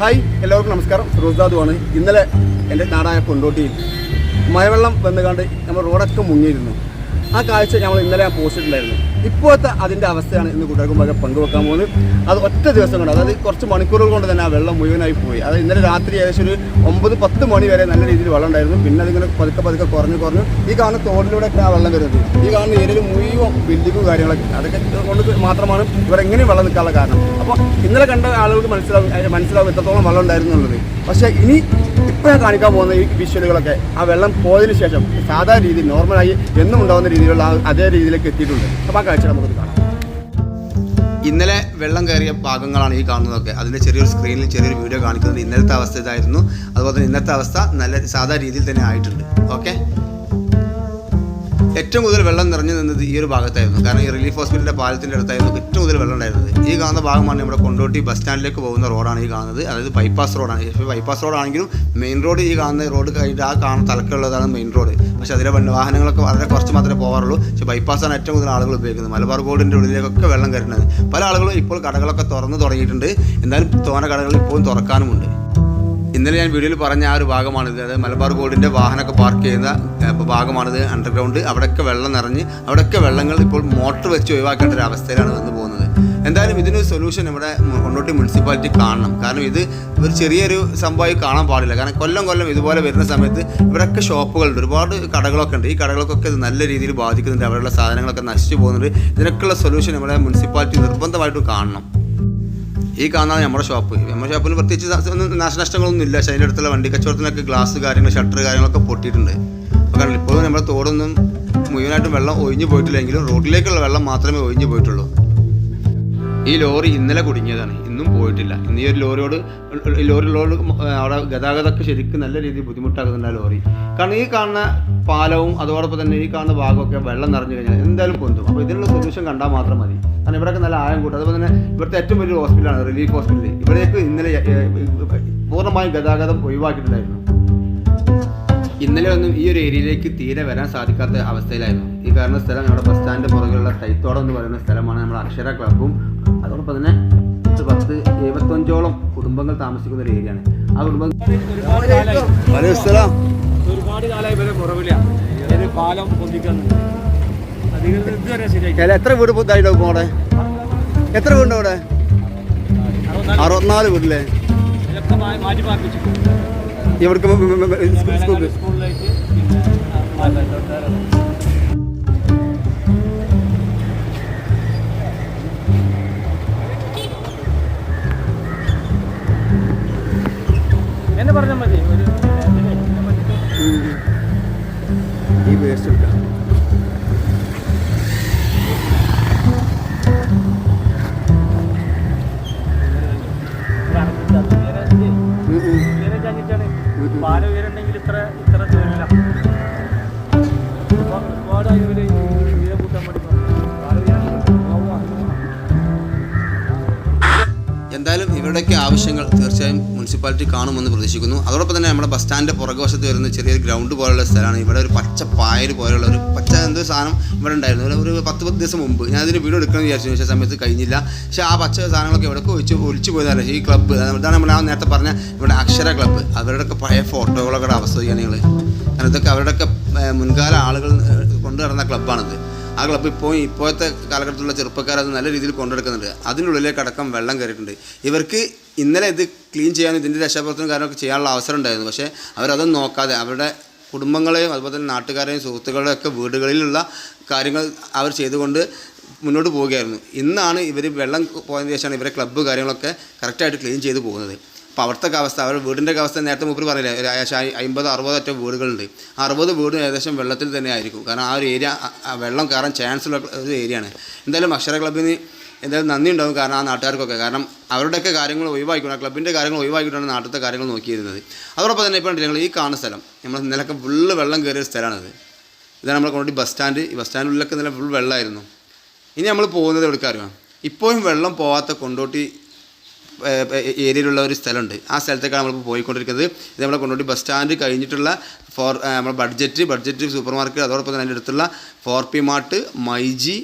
Hi എല്ലാവർക്കും നമസ്കാരം. ഫിറോസ്ദാദുവാണ് ഇന്നലെ എന്റെ നാടായ കൊണ്ടോട്ടിയിൽ മഴവെള്ളം വന്നുകൊണ്ട് നമ്മൾ റോഡൊക്കെ മുങ്ങിയിരുന്നു. ആ കാഴ്ച ഞങ്ങൾ ഇന്നലെ ഞാൻ പോസ്റ്റിട്ടുണ്ടായിരുന്നു. ഇപ്പോഴത്തെ അതിന്റെ അവസ്ഥയാണ് ഇന്ന് കൂട്ടുകാർക്കുമ്പോൾ പങ്കുവെക്കാൻ പോകുന്നത്. അത് ഒറ്റ ദിവസം കൊണ്ട് അതായത് കുറച്ച് മണിക്കൂറുകൾ കൊണ്ട് തന്നെ ആ വെള്ളം മുഴുവനായി പോയി. അത് ഇന്നലെ രാത്രി ഏകദേശം ഒരു ഒമ്പത് പത്ത് മണി വരെ നല്ല രീതിയിൽ വെള്ളം ഉണ്ടായിരുന്നു. പിന്നെ അതിങ്ങനെ പതുക്കെ പതുക്കെ കുറഞ്ഞു കുറഞ്ഞു ഈ കാണുന്ന തോടിലൂടെയൊക്കെ ആ വെള്ളം വരുന്നത്. ഈ കാണുന്ന ഏരിയയിൽ മുഴുവൻ ബിൽഡിങ്ങും കാര്യങ്ങളൊക്കെ. അതൊക്കെ കൊണ്ട് മാത്രമാണ് ഇവർ എങ്ങനെ വെള്ളം നിൽക്കാനുള്ള കാരണം. അപ്പോൾ ഇന്നലെ കണ്ട ആളുകൾക്ക് മനസ്സിലാവും മനസ്സിലാവും എത്രത്തോളം വെള്ളം ഉണ്ടായിരുന്നുള്ളത് പക്ഷേ ഇനി ഇപ്പോൾ ഞാൻ കാണിക്കാൻ പോകുന്ന ഈ വിഷ്വലുകളൊക്കെ ആ വെള്ളം പോയതിനു ശേഷം സാധാരണ രീതിയിൽ നോർമലായി എന്നും ഉണ്ടാകുന്ന രീതിയിലുള്ള അതേ രീതിയിലേക്ക് എത്തിയിട്ടുണ്ട്. അപ്പോൾ ആ കാഴ്ച നമുക്ക് കാണാം. ഇന്നലെ വെള്ളം കയറിയ ഭാഗങ്ങളാണ് ഈ കാണുന്നതൊക്കെ. അതിന്റെ ചെറിയൊരു സ്ക്രീനിൽ ചെറിയൊരു വീഡിയോ കാണിക്കുന്നത് ഇന്നലത്തെ അവസ്ഥ ഇതായിരുന്നു. അതുപോലെ തന്നെ ഇന്നത്തെ അവസ്ഥ നല്ല സാധാരണ രീതിയിൽ തന്നെ ആയിട്ടുണ്ട്. ഓക്കെ ഏറ്റവും കൂടുതൽ വെള്ളം നിറഞ്ഞു നിന്നത് ഈ ഒരു ഭാഗത്തായിരുന്നു. കാരണം ഈ റിലീഫ് ഹോസ്പിറ്റലിന്റെ പാലത്തിന്റെ അടുത്തായിരുന്നു ഏറ്റവും കൂടുതൽ വെള്ളം ഉണ്ടായിരുന്നത്. ഈ കാണുന്ന ഭാഗമാണ് നമ്മുടെ കൊണ്ടോട്ടി ബസ് സ്റ്റാൻഡിലേക്ക് പോകുന്ന റോഡാണ് ഈ കാണുന്നത്. അതായത് ബൈപ്പാസ് റോഡാണ്. പക്ഷേ ബൈപ്പാസ് റോഡാണെങ്കിലും മെയിൻ റോഡ് ഈ കാണുന്ന റോഡ് കഴിഞ്ഞിട്ട് ആ കാണുന്ന തലക്കുള്ളതാണ് മെയിൻ റോഡ് പക്ഷേ അതിലെ വാഹനങ്ങളൊക്കെ വളരെ കുറച്ച് മാത്രമേ പോകാറുള്ളൂ പക്ഷേ ബൈപ്പാസാണ് ഏറ്റവും കൂടുതൽ ആളുകൾ ഉപയോഗിക്കുന്നത്. മലബാർ ഗോൾഡിന്റെ ഉള്ളിലേക്കൊക്കെ വെള്ളം കയറുന്നത്. പല ആളുകളും ഇപ്പോൾ കടകളൊക്കെ തുറന്ന് തുടങ്ങിയിട്ടുണ്ട്. എന്തായാലും തോന കടകൾ ഇപ്പോഴും തുറക്കാനുമുണ്ട്. ഇന്നലെ ഞാൻ വീഡിയോയിൽ പറഞ്ഞ ആ ഒരു ഭാഗമാണിത്. അതായത് മലബാർ ഗോൾഡിന്റെ വാഹനമൊക്കെ പാർക്ക് ചെയ്യുന്ന ഭാഗമാണിത് അണ്ടർഗ്രൗണ്ട് അവിടെയൊക്കെ വെള്ളം നിറഞ്ഞ് അവിടെയൊക്കെ വെള്ളങ്ങൾ ഇപ്പോൾ മോട്ടർ വെച്ച് ഒഴിവാക്കേണ്ട ഒരു അവസ്ഥയിലാണ് വന്നു പോകുന്നത്. എന്തായാലും ഇതിനൊരു സൊല്യൂഷൻ ഇവിടെ കൊണ്ടോട്ടി മുനിസിപ്പാലിറ്റി കാണണം. കാരണം ഇത് ഒരു ചെറിയൊരു സംഭവമായി കാണാൻ പാടില്ല. കാരണം കൊല്ലം കൊല്ലം ഇതുപോലെ വരുന്ന സമയത്ത് ഇവിടെയൊക്കെ ഷോപ്പുകളുണ്ട് ഒരുപാട് കടകളൊക്കെ ഉണ്ട്. ഈ കടകളൊക്കെ നല്ല രീതിയിൽ ബാധിക്കുന്നുണ്ട്. അവിടെയുള്ള സാധനങ്ങളൊക്കെ നശിച്ചു പോകുന്നുണ്ട്. ഇതിനൊക്കെയുള്ള സൊല്യൂഷൻ നമ്മുടെ മുനിസിപ്പാലിറ്റി നിർബന്ധമായിട്ടും കാണണം. ഈ കാണുന്നതാണ് നമ്മുടെ ഷോപ്പ്. നമ്മുടെ ഷോപ്പിന് പ്രത്യേകിച്ച് നാശനഷ്ടങ്ങളൊന്നും ഇല്ല. പക്ഷേ അതിന്റെ അടുത്തുള്ള വണ്ടി കച്ചവടത്തിനൊക്കെ ഗ്ലാസ് കാര്യങ്ങൾ ഷട്ടർ കാര്യങ്ങളൊക്കെ പൊട്ടിയിട്ടുണ്ട്. കാരണം ഇപ്പോഴും നമ്മുടെ തോടൊന്നും മുഴുവനായിട്ടും വെള്ളം ഒഴിഞ്ഞു പോയിട്ടില്ലെങ്കിലും റോഡിലേക്കുള്ള വെള്ളം മാത്രമേ ഒഴിഞ്ഞു പോയിട്ടുള്ളൂ. ഈ ലോറി ഇന്നലെ കുടുങ്ങിയതാണ്. ഇന്നും പോയിട്ടില്ല. ഇന്ന് ഈ ഒരു ലോറിയോട് ഈ ലോറിയിലോട് അവിടെ ഗതാഗതമൊക്കെ ശരിക്കും നല്ല രീതിയിൽ ബുദ്ധിമുട്ടാക്കുന്നുണ്ട് ആ ലോറി. കാരണം ഈ കാണുന്ന പാലവും അതോടൊപ്പം തന്നെ ഈ കാണുന്ന ഭാഗമൊക്കെ വെള്ളം നിറഞ്ഞു കഴിഞ്ഞാൽ എന്തായാലും പൊന്തും. അപ്പോൾ ഇതിനുള്ള സൊല്യൂഷൻ കണ്ടാൽ മാത്രം മതി. കാരണം ഇവിടെയൊക്കെ നല്ല ആയം കൂട്ടും. അതുപോലെ തന്നെ ഇവിടുത്തെ ഏറ്റവും വലിയ ഹോസ്പിറ്റലാണ് റിലീഫ് ഹോസ്പിറ്റൽ ഇവിടേക്ക് ഇന്നലെ പൂർണമായും ഗതാഗതം ഒഴിവാക്കിയിട്ടുണ്ടായിരുന്നു. ഇന്നലെ ഒന്നും ഈ ഒരു ഏരിയയിലേക്ക് തീരെ വരാൻ സാധിക്കാത്ത അവസ്ഥയിലായിരുന്നു. ഈ കാരണം സ്ഥലം നമ്മുടെ ബസ് സ്റ്റാൻഡ് പുറകിലുള്ള തൈത്തോടം എന്ന് പറയുന്ന സ്ഥലമാണ് നമ്മുടെ അക്ഷര ക്ലബ്ബും. അതോടൊപ്പം തന്നെ പത്ത് എഴുപത്തഞ്ചോളം കുടുംബങ്ങൾ താമസിക്കുന്ന ഒരു ഏരിയയാണ്. ആ കുടുംബം. ഒരുപാട് കാലമായി ഇവരെ കുറവില്ല പാലം ശരിയാക്കി അല്ല, എത്ര വീട് പുതുതായിട്ടുണ്ടാവും അവിടെ? എത്ര വീടുണ്ട് അവിടെ? അറുപത്തിനാല് മ- സ്കൂൾക്ക്? സ്കൂളിലേക്ക് പാല ഉയരുണ്ടെങ്കിൽ ഇത്ര എന്തായാലും ഇവരുടെയൊക്കെ ആവശ്യങ്ങൾ തീർച്ചയായും മുനിസിപ്പാലിറ്റി കാണുമെന്ന് പ്രതീക്ഷിക്കുന്നു. അതോടൊപ്പം തന്നെ നമ്മുടെ ബസ് സ്റ്റാൻഡിന്റെ പുറകുവശത്ത് വരുന്ന ചെറിയൊരു ഗ്രൗണ്ട് പോലുള്ള സ്ഥലമാണ്. ഇവിടെ ഒരു പച്ച പായൽ പോലെയുള്ള ഒരു പച്ച എന്തോ സാധനം ഇവിടെ ഉണ്ടായിരുന്നു. ഒരു പത്ത് പത്ത് ദിവസം മുമ്പ് ഞാൻ അതിന് വീഡിയോ എടുക്കണം വിചാരിച്ചു പക്ഷേ സമയത്ത് കഴിഞ്ഞില്ല. പക്ഷേ ആ പച്ച സാധനങ്ങളൊക്കെ ഇവിടെയൊക്കെ ഒഴിച്ച് ഒലിച്ചു പോയതല്ല ഈ ക്ലബ്ബ് ഇതാണ് നമ്മൾ ആ നേരത്തെ പറഞ്ഞ ഇവിടെ അക്ഷര ക്ലബ്ബ്. അവരുടെയൊക്കെ പഴയ ഫോട്ടോകളൊക്കെ അവസ്ഥ ചെയ്യുകയാണ് ഞങ്ങൾ കാരണം ഇതൊക്കെ അവരുടെയൊക്കെ മുൻകാല ആളുകൾ കൊണ്ടു നടന്ന ക്ലബ്ബാണിത്. ആ ക്ലബ്ബ് ഇപ്പോൾ ഇപ്പോഴത്തെ കാലഘട്ടത്തിലുള്ള ചെറുപ്പക്കാർ അത് നല്ല രീതിയിൽ കൊണ്ടെടുക്കുന്നുണ്ട്. അതിനുള്ളിലേക്ക് അടക്കം വെള്ളം കയറിയിട്ടുണ്ട്. ഇവർക്ക് ഇന്നലെ ഇത് ക്ലീൻ ചെയ്യാനും ഇതിന്റെ രക്ഷാപ്രവർത്തനം കാര്യമൊക്കെ ചെയ്യാനുള്ള അവസരം ഉണ്ടായിരുന്നു. പക്ഷേ അവരതൊന്നും നോക്കാതെ അവരുടെ കുടുംബങ്ങളെയും അതുപോലെ തന്നെ നാട്ടുകാരെയും സുഹൃത്തുക്കളുടെയും ഒക്കെ വീടുകളിലുള്ള കാര്യങ്ങൾ അവർ ചെയ്തുകൊണ്ട് മുന്നോട്ട് പോവുകയായിരുന്നു. ഇന്നാണ് ഇവർ വെള്ളം പോയതിനു ശേഷമാണ് ഇവരെ ക്ലബ്ബ് കാര്യങ്ങളൊക്കെ കറക്റ്റായിട്ട് ക്ലീൻ ചെയ്ത് പോകുന്നത്. അപ്പോൾ അവിടുത്തെ അവസ്ഥ അവരുടെ വീടിന്റെ അവസ്ഥ നേരത്തെ മുപ്പിൽ പറയില്ല ഒരു ഏകദേശം അറുപത് ഒറ്റ വീടുകളുണ്ട്. അറുപത് വീടും ഏകദേശം വെള്ളത്തിൽ തന്നെ ആയിരിക്കും. കാരണം ആ ഒരു ഏരിയ വെള്ളം കയറാൻ ചാൻസ് ഉള്ള ഒരു ഏരിയയാണ് എന്തായാലും അക്ഷര ക്ലബിന് എന്തായാലും നന്ദി ഉണ്ടാവും കാരണം ആ നാട്ടുകാർക്കൊക്കെ. കാരണം അവരുടെയൊക്കെ കാര്യങ്ങൾ ഒഴിവാക്കിക്കണം ആ ക്ലബിന്റെ കാര്യങ്ങൾ ഒഴിവാക്കിയിട്ടാണ് നാട്ടിലത്തെ കാര്യങ്ങൾ നോക്കിയിരുന്നത്. അതോടൊപ്പം തന്നെ ഇപ്പോൾ ഞങ്ങൾ ഈ കാണുന്ന സ്ഥലം നമ്മൾ ഇന്നലൊക്കെ ഫുള്ള് വെള്ളം കയറിയ സ്ഥലമാണിത്. ഇതാണ് നമ്മൾ കൊണ്ടുപോയി ബസ് സ്റ്റാൻഡ് ഈ ബസ് സ്റ്റാൻഡിലൊക്കെ ഇന്നലെ ഫുൾ വെള്ളമായിരുന്നു. ഇനി നമ്മൾ പോകുന്നത് എവിടെക്കാരുമാണ് ഇപ്പോഴും വെള്ളം പോവാത്ത കൊണ്ടോട്ടി ഏരിയയിലുള്ള ഒരു സ്ഥലമുണ്ട്. ആ സ്ഥലത്തേക്കാണ് നമ്മൾ പോയിക്കൊണ്ടിരിക്കുന്നത്. ഇത് നമ്മളെ കൊണ്ടുപോയി ബസ് സ്റ്റാൻഡ് കഴിഞ്ഞിട്ടുള്ള ഫോർ നമ്മുടെ ബഡ്ജറ്റ് ബഡ്ജറ്റ് സൂപ്പർ മാർക്കറ്റ് അതോടൊപ്പം തന്നെ അതിന്റെ അടുത്തുള്ള four P mart myG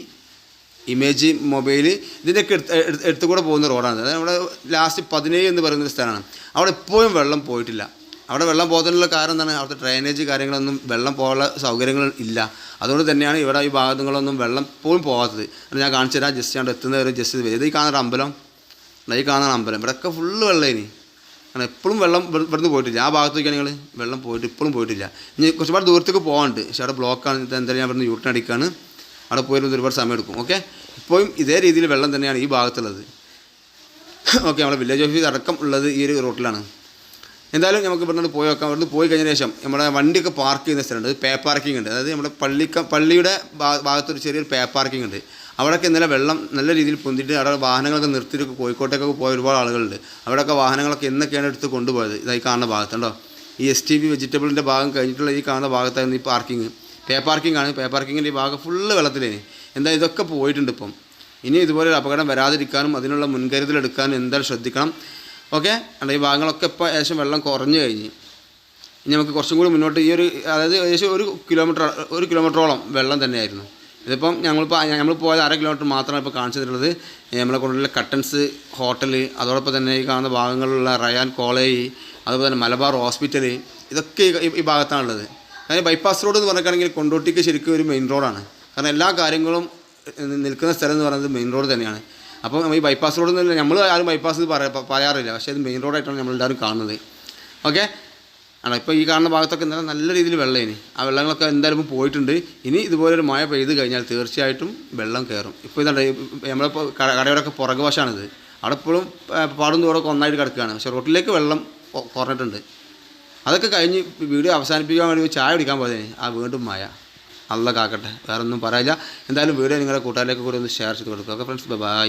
image mobile ഇതിന്റെയൊക്കെ എടുത്ത് എടുത്തുകൂടെ എടുത്തു കൂടെ പോകുന്ന റോഡാണ്. അതായത് നമ്മുടെ ലാസ്റ്റ് പതിനേഴ് എന്ന് പറയുന്ന സ്ഥലമാണ്. അവിടെ എപ്പോഴും വെള്ളം പോയിട്ടില്ല. അവിടെ വെള്ളം പോകുന്നതിനുള്ള കാരണം എന്താണ്? അവിടുത്തെ ഡ്രൈനേജ് കാര്യങ്ങളൊന്നും വെള്ളം പോകാനുള്ള സൗകര്യങ്ങൾ ഇല്ല. അതുകൊണ്ട് തന്നെയാണ് ഇവിടെ ഈ ഭാഗങ്ങളൊന്നും വെള്ളം പോലും പോകാത്തത്. ഞാൻ കാണിച്ചു തരാം ജസ്റ്റ് അവിടെ എത്തുന്നവരെ ജസ്റ്റ് ഇത് ഈ കാണുന്ന അമ്പലം. ഈ കാണുന്ന അമ്പലം. ഇവിടെയൊക്കെ ഫുള്ള് ഇനി കാരണം എപ്പോഴും വെള്ളം ഇവിടെ- ഇവിടുന്ന് പോയിട്ടില്ല. ആ ഭാഗത്തേക്കാണ് നിങ്ങൾ വെള്ളം പോയിട്ട് ഇപ്പോഴും പോയിട്ടില്ല. ഇനി കുറച്ചുപാട് ദൂരത്തേക്ക് പോകാനുണ്ട് പക്ഷേ അവിടെ ബ്ലോക്കാണ് എന്തായാലും ഞാൻ ഇവിടുന്ന് യൂട്ടൺ അടിക്കാണ്. അവിടെ പോയിരുന്നത് ഒരുപാട് സമയം എടുക്കും ഓക്കെ ഇപ്പോഴും ഇതേ രീതിയിൽ വെള്ളം തന്നെയാണ് ഈ ഭാഗത്തുള്ളത്. ഓക്കെ നമ്മുടെ വില്ലേജ് ഓഫീസ് അടക്കം ഉള്ളത് ഈ ഒരു റൂട്ടിലാണ് എന്തായാലും നമുക്ക് ഇവിടുന്ന് പോയി വെക്കാം ഇവിടുന്ന് പോയി കഴിഞ്ഞ ശേഷം നമ്മുടെ വണ്ടിയൊക്കെ പാർക്ക് ചെയ്യുന്ന സ്ഥലമുണ്ട്. പേ പാർക്കിംഗ് ഉണ്ട്. അതായത് നമ്മുടെ പള്ളിക്ക പള്ളിയുടെ ഭാഗത്തൊരു ചെറിയൊരു പേ പാർക്കിംഗ് ഉണ്ട്. അവിടെയൊക്കെ ഇന്നലെ വെള്ളം നല്ല രീതിയിൽ പൊന്തിട്ട് അവിടെ വാഹനങ്ങളൊക്കെ നിർത്തിയിട്ട് കോഴിക്കോട്ടേക്കൊക്കെ പോയ ഒരുപാട് ആളുകളുണ്ട്. അവിടെയൊക്കെ വാഹനങ്ങളൊക്കെ എന്നൊക്കെയാണ് എടുത്ത് കൊണ്ടുപോയത്. ഇതായി കാണുന്ന ഭാഗത്തുണ്ടോ ഈ എസ് ടി ബി വെജിറ്റബിളിന്റെ ഭാഗം കഴിഞ്ഞിട്ടുള്ള ഈ കാണുന്ന ഭാഗത്തായിരുന്നു ഈ പാർക്കിംഗ് പേ പാർക്കിംഗ് ആണ്. പേ പാർക്കിങ്ങിന്റെ ഈ ഭാഗം ഫുള്ള് വെള്ളത്തിലേന് എന്താ ഇതൊക്കെ പോയിട്ടുണ്ട് ഇപ്പം. ഇനി ഇതുപോലെ ഒരു അപകടം വരാതിരിക്കാനും അതിനുള്ള മുൻകരുതലെടുക്കാനും എന്തായാലും ശ്രദ്ധിക്കണം. ഓക്കെ? അല്ല ഈ ഭാഗങ്ങളൊക്കെ ഇപ്പോൾ ഏകദേശം വെള്ളം കുറഞ്ഞു കഴിഞ്ഞ്. ഇനി നമുക്ക് കുറച്ചും കൂടി മുന്നോട്ട് ഈ ഒരു അതായത് ഏകദേശം ഒരു കിലോമീറ്റർ ഒരു കിലോമീറ്ററോളം വെള്ളം തന്നെയായിരുന്നു. ഇതിപ്പം ഞങ്ങളിപ്പോൾ നമ്മൾ പോയത് അര കിലോമീറ്റർ മാത്രമാണ് ഇപ്പോൾ കാണിച്ചു തരുന്നത് നമ്മളെ കൊണ്ടുള്ള കട്ടൻസ് ഹോട്ടൽ അതോടൊപ്പം തന്നെ ഈ കാണുന്ന ഭാഗങ്ങളിലുള്ള റയാൻ കോളേജ് അതുപോലെ തന്നെ മലബാർ ഹോസ്പിറ്റൽ ഇതൊക്കെ ഈ- ഭാഗത്താണുള്ളത്. അതായത് ബൈപ്പാസ് റോഡ് എന്ന് പറഞ്ഞിട്ടാണെങ്കിൽ കൊണ്ടോട്ടിക്ക് ശരിക്കും ഒരു മെയിൻ റോഡാണ്. കാരണം എല്ലാ കാര്യങ്ങളും നിൽക്കുന്ന സ്ഥലം എന്ന് പറയുന്നത് മെയിൻ റോഡ് തന്നെയാണ്. അപ്പോൾ ഈ ബൈപ്പാസ് റോഡ് എന്നല്ല നമ്മൾ ആരും ബൈപ്പാസ് പറയാറില്ല. പക്ഷേ ഇത് മെയിൻ റോഡായിട്ടാണ് നമ്മളെല്ലാവരും കാണുന്നത്. ഓക്കെ ആണോ? ഇപ്പോൾ ഈ കാണുന്ന ഭാഗത്തൊക്കെ ഇന്നലെ നല്ല രീതിയിൽ വെള്ളം ഇനി ആ വെള്ളങ്ങളൊക്കെ എന്തായാലും പോയിട്ടുണ്ട്. ഇനി ഇതുപോലൊരു മഴ പെയ്ത് കഴിഞ്ഞാൽ തീർച്ചയായിട്ടും വെള്ളം കയറും ഇപ്പോൾ ഇതാണ് നമ്മളിപ്പോൾ കടയോടൊക്കെ പുറകു വശമാണിത് അവിടെ ഇപ്പോഴും പാടും തോടൊക്കെ ഒന്നായിട്ട് കിടക്കുകയാണ്. പക്ഷേ റോട്ടിലേക്ക് വെള്ളം കുറഞ്ഞിട്ടുണ്ട്. അതൊക്കെ കഴിഞ്ഞ് വീഡിയോ അവസാനിപ്പിക്കാൻ വേണ്ടി ചായ കുടിക്കാൻ പോയതിന്. ആ വീണ്ടും മായ നല്ല കാക്കട്ടെ. വേറൊന്നും പറയില്ല എന്തായാലും വീഡിയോ നിങ്ങളുടെ കൂട്ടുകാരിലേക്ക് കൂടി ഒന്ന് ഷെയർ ചെയ്ത് കൊടുക്കുക. Okay friends bye